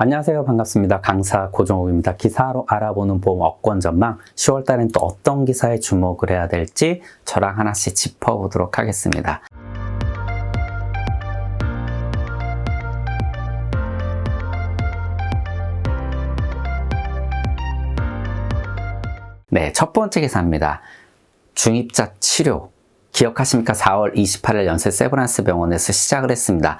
안녕하세요. 반갑습니다. 강사 고정욱입니다. 기사로 알아보는 보험 업권 전망 10월 달엔 또 어떤 기사에 주목을 해야 될지 저랑 하나씩 짚어보도록 하겠습니다. 네, 첫 번째 기사입니다. 중입자 치료. 기억하십니까? 4월 28일 연세 세브란스 병원에서 시작을 했습니다.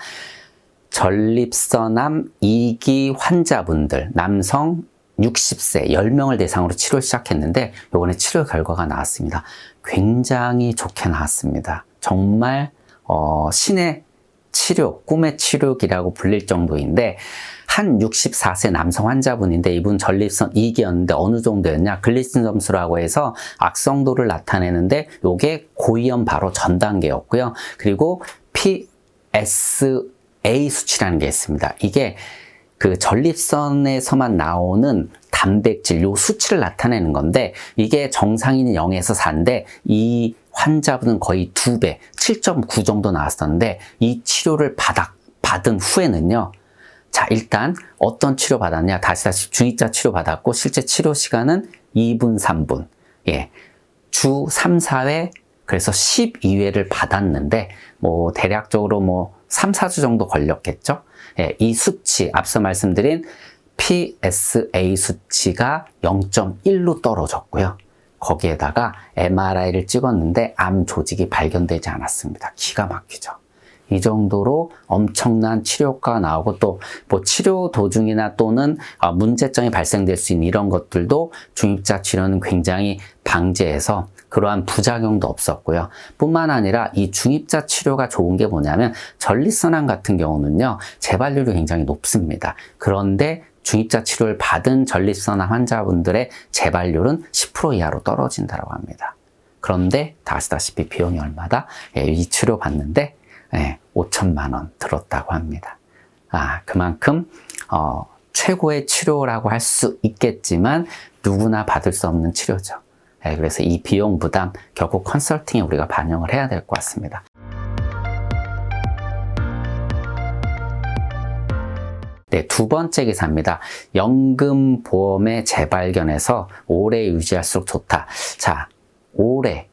전립선암 2기 환자분들, 남성 60세 10명을 대상으로 치료를 시작했는데 요번에 치료 결과가 나왔습니다. 굉장히 좋게 나왔습니다. 정말 어, 신의 치료, 꿈의 치료기라고 불릴 정도인데 한 64세 남성 환자분인데 이분 전립선 2기였는데 어느 정도였냐? 글리신 점수라고 해서 악성도를 나타내는데 요게 고위험 바로 전 단계였고요. 그리고 PS A 수치라는 게 있습니다. 이게 그 전립선에서만 나오는 단백질 요 수치를 나타내는 건데 이게 정상인은 0에서 4인데 이 환자분은 거의 2배, 7.9 정도 나왔었는데 이 치료를 받아, 받은 후에는요. 자, 일단 어떤 치료 받았냐? 다시 다시 중입자 치료 받았고 실제 치료 시간은 2분, 3분. 예. 주 3, 4회 그래서 12회를 받았는데 뭐 대략적으로 뭐 3, 4주 정도 걸렸겠죠? 예, 이 수치, 앞서 말씀드린 PSA 수치가 0.1로 떨어졌고요. 거기에다가 MRI를 찍었는데 암 조직이 발견되지 않았습니다. 기가 막히죠. 이 정도로 엄청난 치료 효과가 나오고 또 뭐 치료 도중이나 또는 아, 문제점이 발생될 수 있는 이런 것들도 중입자 치료는 굉장히 방지해서 그러한 부작용도 없었고요. 뿐만 아니라 이 중입자 치료가 좋은 게 뭐냐면 전립선암 같은 경우는요. 재발률이 굉장히 높습니다. 그런데 중입자 치료를 받은 전립선암 환자분들의 재발률은 10% 이하로 떨어진다고 합니다. 그런데 다 아시다시피 비용이 얼마다? 예, 이 치료 받는데 예, 5천만 원 들었다고 합니다. 아, 그만큼 어, 최고의 치료라고 할 수 있겠지만 누구나 받을 수 없는 치료죠. 예, 그래서 이 비용 부담 결국 컨설팅에 우리가 반영을 해야 될 것 같습니다. 네, 두 번째 기사입니다. 연금 보험의 재발견에서 오래 유지할수록 좋다. 자, 오래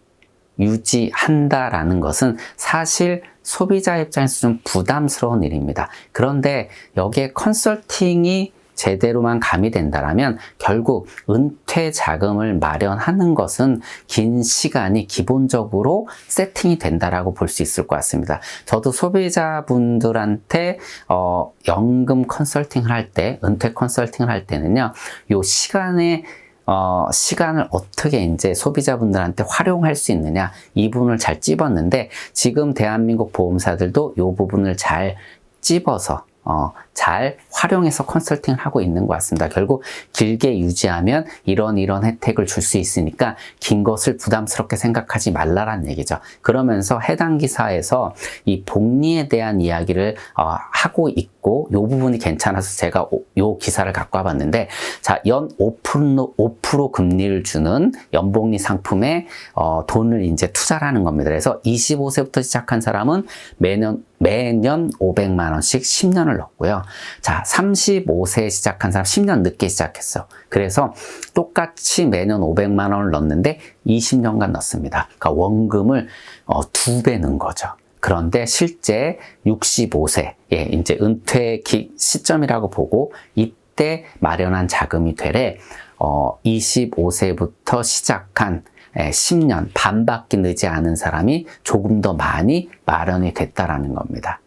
유지한다라는 것은 사실 소비자 입장에서 좀 부담스러운 일입니다. 그런데 여기에 컨설팅이 제대로만 가미된다라면 결국 은퇴 자금을 마련하는 것은 긴 시간이 기본적으로 세팅이 된다라고 볼 수 있을 것 같습니다. 저도 소비자분들한테 어, 연금 컨설팅을 할 때, 은퇴 컨설팅을 할 때는요, 요 시간에 어, 시간을 어떻게 이제 소비자분들한테 활용할 수 있느냐 이 부분을 잘 찝었는데 지금 대한민국 보험사들도 이 부분을 잘 찝어서 어, 잘 활용해서 컨설팅을 하고 있는 것 같습니다. 결국 길게 유지하면 이런 이런 혜택을 줄 수 있으니까 긴 것을 부담스럽게 생각하지 말라라는 얘기죠. 그러면서 해당 기사에서 이 복리에 대한 이야기를 어, 하고 있고 이 부분이 괜찮아서 제가 이 기사를 갖고 와봤는데 자, 연 5%, 5% 금리를 주는 연복리 상품에 어, 돈을 이제 투자를 하는 겁니다. 그래서 25세부터 시작한 사람은 매년 매년 500만 원씩 10년을 넣고요. 자, 35세에 시작한 사람 10년 늦게 시작했어. 그래서 똑같이 매년 500만 원을 넣는데 20년간 넣습니다. 그러니까 원금을 어, 두배 넣은 거죠. 그런데 실제 65세, 예, 이제 은퇴 기, 시점이라고 보고 이때 마련한 자금이 되래, 어, 25세부터 시작한 10년 반밖에 늦지 않은 사람이 조금 더 많이 마련이 됐다라는 겁니다.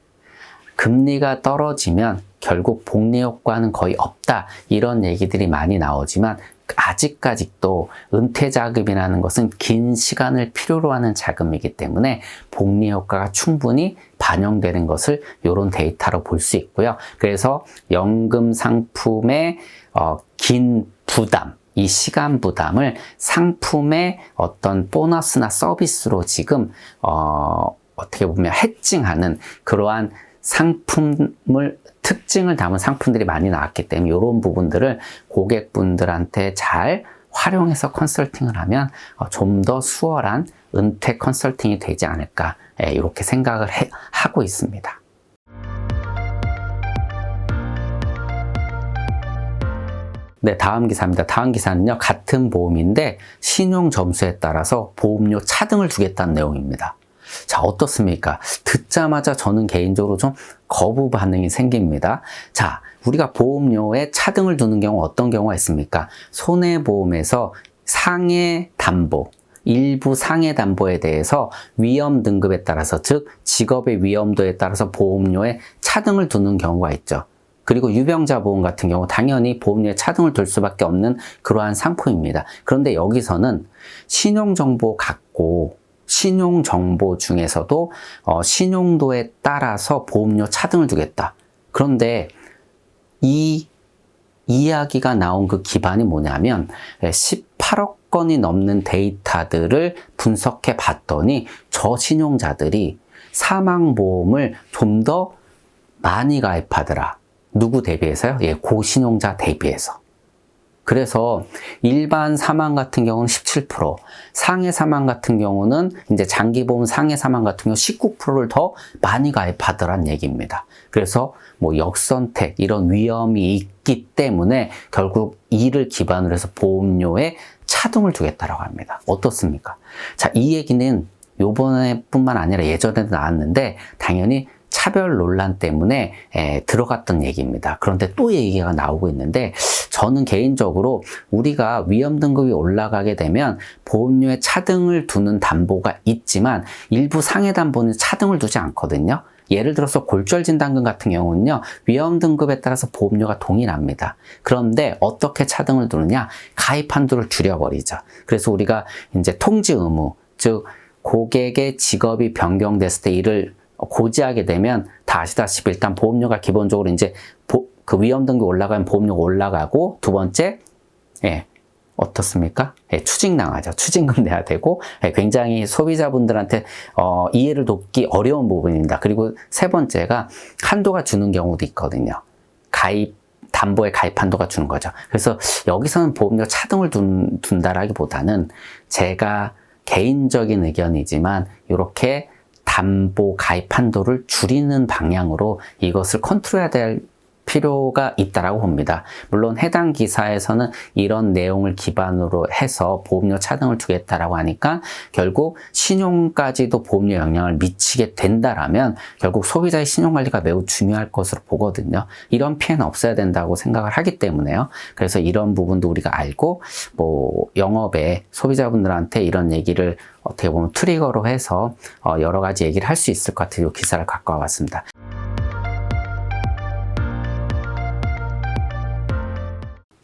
금리가 떨어지면 결국 복리 효과는 거의 없다. 이런 얘기들이 많이 나오지만 아직까지도 은퇴 자금이라는 것은 긴 시간을 필요로 하는 자금이기 때문에 복리 효과가 충분히 반영되는 것을 이런 데이터로 볼 수 있고요. 그래서 연금 상품의 어, 긴 부담, 이 시간 부담을 상품의 어떤 보너스나 서비스로 지금 어, 어떻게 보면 해칭하는 그러한 상품을 특징을 담은 상품들이 많이 나왔기 때문에 이런 부분들을 고객분들한테 잘 활용해서 컨설팅을 하면 어, 좀더 수월한 은퇴 컨설팅이 되지 않을까 이렇게 예, 생각을 해, 하고 있습니다. 네, 다음 기사입니다. 다음 기사는요, 같은 보험인데 신용 점수에 따라서 보험료 차등을 주겠다는 내용입니다. 자, 어떻습니까? 듣자마자 저는 개인적으로 좀 거부 반응이 생깁니다. 자, 우리가 보험료에 차등을 두는 경우 어떤 경우가 있습니까? 손해보험에서 상해 담보, 일부 상해 담보에 대해서 위험 등급에 따라서 즉 직업의 위험도에 따라서 보험료에 차등을 두는 경우가 있죠. 그리고 유병자 보험 같은 경우 당연히 보험료에 차등을 둘 수밖에 없는 그러한 상품입니다. 그런데 여기서는 신용정보 갖고 신용 정보 중에서도 어, 신용도에 따라서 보험료 차등을 두겠다. 그런데 이 이야기가 나온 그 기반이 뭐냐면 18억 건이 넘는 데이터들을 분석해 봤더니 저신용자들이 사망보험을 좀 더 많이 가입하더라. 누구 대비해서요? 예, 고신용자 대비해서. 그래서 일반 사망 같은 경우는 17%, 상해 사망 같은 경우는 이제 장기보험 상해 사망 같은 경우 19%를 더 많이 가입하더란 얘기입니다. 그래서 뭐 역선택 이런 위험이 있기 때문에 결국 이를 기반으로 해서 보험료에 차등을 두겠다라고 합니다. 어떻습니까? 자, 이 얘기는 요번에 뿐만 아니라 예전에도 나왔는데 당연히 차별 논란 때문에 에, 들어갔던 얘기입니다. 그런데 또 얘기가 나오고 있는데 저는 개인적으로 우리가 위험 등급이 올라가게 되면 보험료에 차등을 두는 담보가 있지만 일부 상해 담보는 차등을 두지 않거든요. 예를 들어서 골절 진단금 같은 경우는요, 위험 등급에 따라서 보험료가 동일합니다. 그런데 어떻게 차등을 두느냐? 가입 한도를 줄여버리죠. 그래서 우리가 이제 통지 의무, 즉, 고객의 직업이 변경됐을 때 이를 고지하게 되면 다 아시다시피 일단 보험료가 기본적으로 이제 보, 그 위험 등급 올라가면 보험료가 올라가고 두 번째 예, 어떻습니까? 예, 추징 당하죠. 추징금 내야 되고 예, 굉장히 소비자분들한테 어, 이해를 돕기 어려운 부분입니다. 그리고 세 번째가 한도가 주는 경우도 있거든요. 가입 담보에 가입 한도가 주는 거죠. 그래서 여기서는 보험료 차등을 둔, 둔다라기보다는 제가 개인적인 의견이지만 이렇게 담보 가입 한도를 줄이는 방향으로 이것을 컨트롤해야 될 필요가 있다라고 봅니다. 물론 해당 기사에서는 이런 내용을 기반으로 해서 보험료 차등을 주겠다라고 하니까 결국 신용까지도 보험료 영향을 미치게 된다라면 결국 소비자의 신용 관리가 매우 중요할 것으로 보거든요. 이런 피해는 없어야 된다고 생각을 하기 때문에요. 그래서 이런 부분도 우리가 알고 뭐 영업에 소비자분들한테 이런 얘기를 어떻게 보면 트리거로 해서 어, 여러 가지 얘기를 할 수 있을 것 같아요. 기사를 갖고 와봤습니다.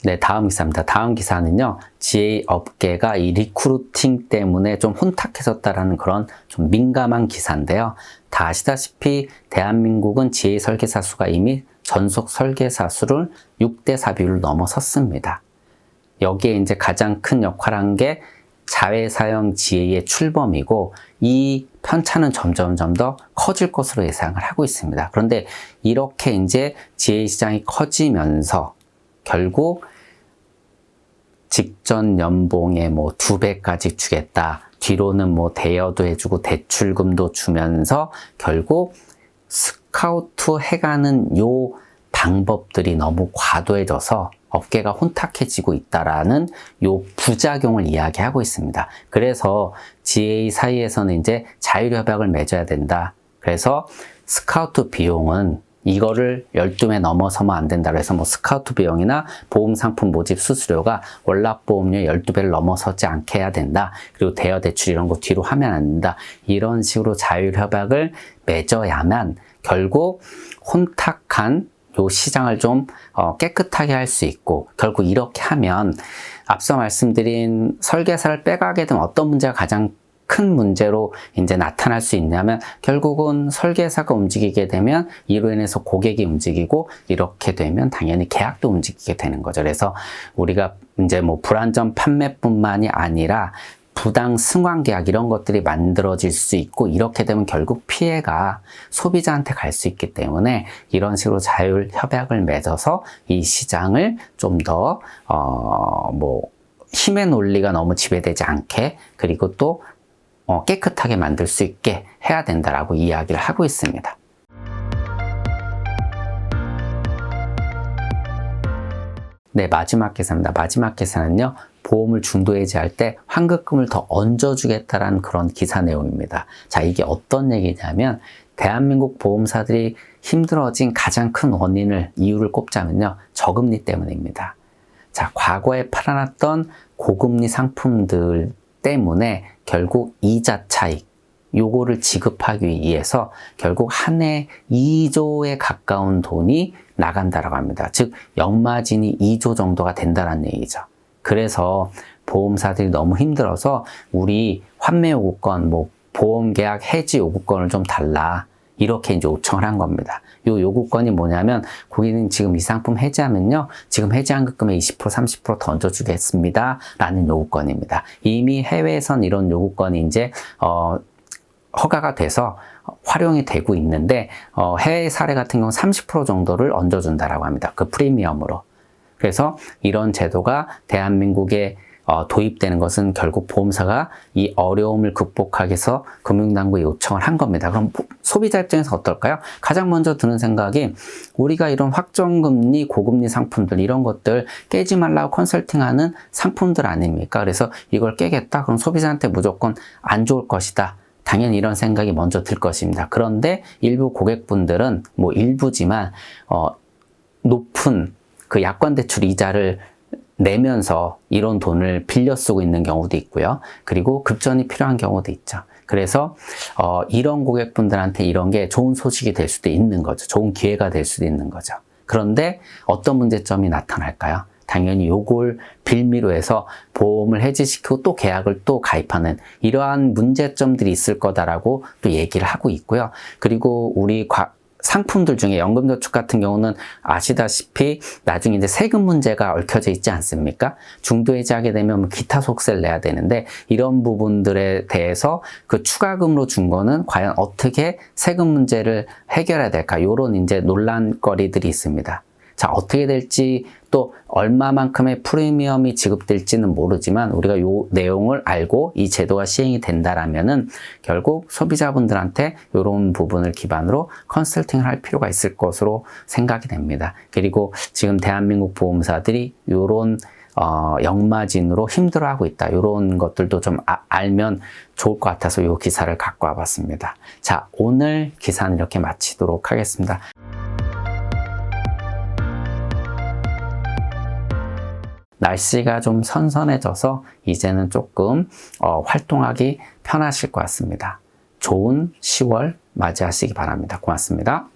네, 다음 기사입니다. 다음 기사는요, GA 업계가 이 리크루팅 때문에 좀 혼탁해졌다라는 그런 좀 민감한 기사인데요. 다 아시다시피 대한민국은 GA 설계사 수가 이미 전속 설계사 수를 6대 4 비율을 넘어섰습니다. 여기에 이제 가장 큰 역할을 한게 자회사형 GA의 출범이고 이 편차는 점점점 더 커질 것으로 예상을 하고 있습니다. 그런데 이렇게 이제 GA 시장이 커지면서 결국 직전 연봉의 뭐 두 배까지 주겠다. 뒤로는 뭐 대여도 해주고 대출금도 주면서 결국 스카우트 해가는 요 방법들이 너무 과도해져서 업계가 혼탁해지고 있다라는 요 부작용을 이야기하고 있습니다. 그래서 GA 사이에서는 이제 자율협약을 맺어야 된다. 그래서 스카우트 비용은 이거를 12배 넘어서면 안 된다. 그래서 뭐 스카우트 비용이나 보험 상품 모집 수수료가 월납 보험료 12배를 넘어서지 않게 해야 된다. 그리고 대여 대출 이런 거 뒤로 하면 안 된다. 이런 식으로 자율 협약을 맺어야만 결국 혼탁한 요 시장을 좀 어, 깨끗하게 할 수 있고 결국 이렇게 하면 앞서 말씀드린 설계사를 빼가게 되면 어떤 문제가 가장 큰 문제로 이제 나타날 수 있냐면 결국은 설계사가 움직이게 되면 이로 인해서 고객이 움직이고 이렇게 되면 당연히 계약도 움직이게 되는 거죠. 그래서 우리가 이제 뭐 불안전 판매뿐만이 아니라 부당 승관 계약 이런 것들이 만들어질 수 있고 이렇게 되면 결국 피해가 소비자한테 갈 수 있기 때문에 이런 식으로 자율 협약을 맺어서 이 시장을 좀 더 어뭐 힘의 논리가 너무 지배되지 않게 그리고 또 어, 깨끗하게 만들 수 있게 해야 된다라고 이야기를 하고 있습니다. 네, 마지막 계산입니다. 마지막 계산은요. 보험을 중도 해지할 때 환급금을 더 얹어주겠다라는 그런 기사 내용입니다. 자, 이게 어떤 얘기냐면 대한민국 보험사들이 힘들어진 가장 큰 원인을 이유를 꼽자면요. 저금리 때문입니다. 자, 과거에 팔아놨던 고금리 상품들 때문에 결국 이자 차익, 요거를 지급하기 위해서 결국 한 해 2조에 가까운 돈이 나간다라고 합니다. 즉, 역마진이 2조 정도가 된다는 얘기죠. 그래서 보험사들이 너무 힘들어서 우리 환매 요구권, 뭐 보험 계약 해지 요구권을 좀 달라. 이렇게 이제 요청을 한 겁니다. 요 요구권이 뭐냐면 고객님 지금 이 상품 해지하면요. 지금 해지한 급금의 20% 30% 던져주겠습니다. 라는 요구권입니다. 이미 해외에선 이런 요구권이 이제 어 허가가 돼서 활용이 되고 있는데 어, 해외 사례 같은 경우 30% 정도를 얹어준다라고 합니다. 그 프리미엄으로. 그래서 이런 제도가 대한민국에 어, 도입되는 것은 결국 보험사가 이 어려움을 극복하기 위해서 금융당국에 요청을 한 겁니다. 그럼 소비자 입장에서 어떨까요? 가장 먼저 드는 생각이 우리가 이런 확정금리, 고금리 상품들 이런 것들 깨지 말라고 컨설팅하는 상품들 아닙니까? 그래서 이걸 깨겠다? 그럼 소비자한테 무조건 안 좋을 것이다. 당연히 이런 생각이 먼저 들 것입니다. 그런데 일부 고객분들은 뭐 일부지만 어, 높은 그 약관 대출 이자를 내면서 이런 돈을 빌려 쓰고 있는 경우도 있고요. 그리고 급전이 필요한 경우도 있죠. 그래서 어, 이런 고객분들한테 이런 게 좋은 소식이 될 수도 있는 거죠. 좋은 기회가 될 수도 있는 거죠. 그런데 어떤 문제점이 나타날까요? 당연히 요걸 빌미로 해서 보험을 해지시키고 또 계약을 또 가입하는 이러한 문제점들이 있을 거다라고 또 얘기를 하고 있고요. 그리고 우리 과, 상품들 중에 연금저축 같은 경우는 아시다시피 나중에 이제 세금 문제가 얽혀져 있지 않습니까? 중도해지하게 되면 뭐 기타 속세를 내야 되는데 이런 부분들에 대해서 그 추가금으로 준 거는 과연 어떻게 세금 문제를 해결해야 될까? 요런 이제 논란거리들이 있습니다. 자, 어떻게 될지 또 얼마만큼의 프리미엄이 지급될지는 모르지만 우리가 요 내용을 알고 이 제도가 시행이 된다라면은 결국 소비자분들한테 이런 부분을 기반으로 컨설팅을 할 필요가 있을 것으로 생각이 됩니다. 그리고 지금 대한민국 보험사들이 요런 어, 역마진으로 힘들어하고 있다. 이런 것들도 좀 아, 알면 좋을 것 같아서 이 기사를 갖고 와봤습니다. 자, 오늘 기사는 이렇게 마치도록 하겠습니다. 날씨가 좀 선선해져서 이제는 조금 어, 활동하기 편하실 것 같습니다. 좋은 10월 맞이하시기 바랍니다. 고맙습니다.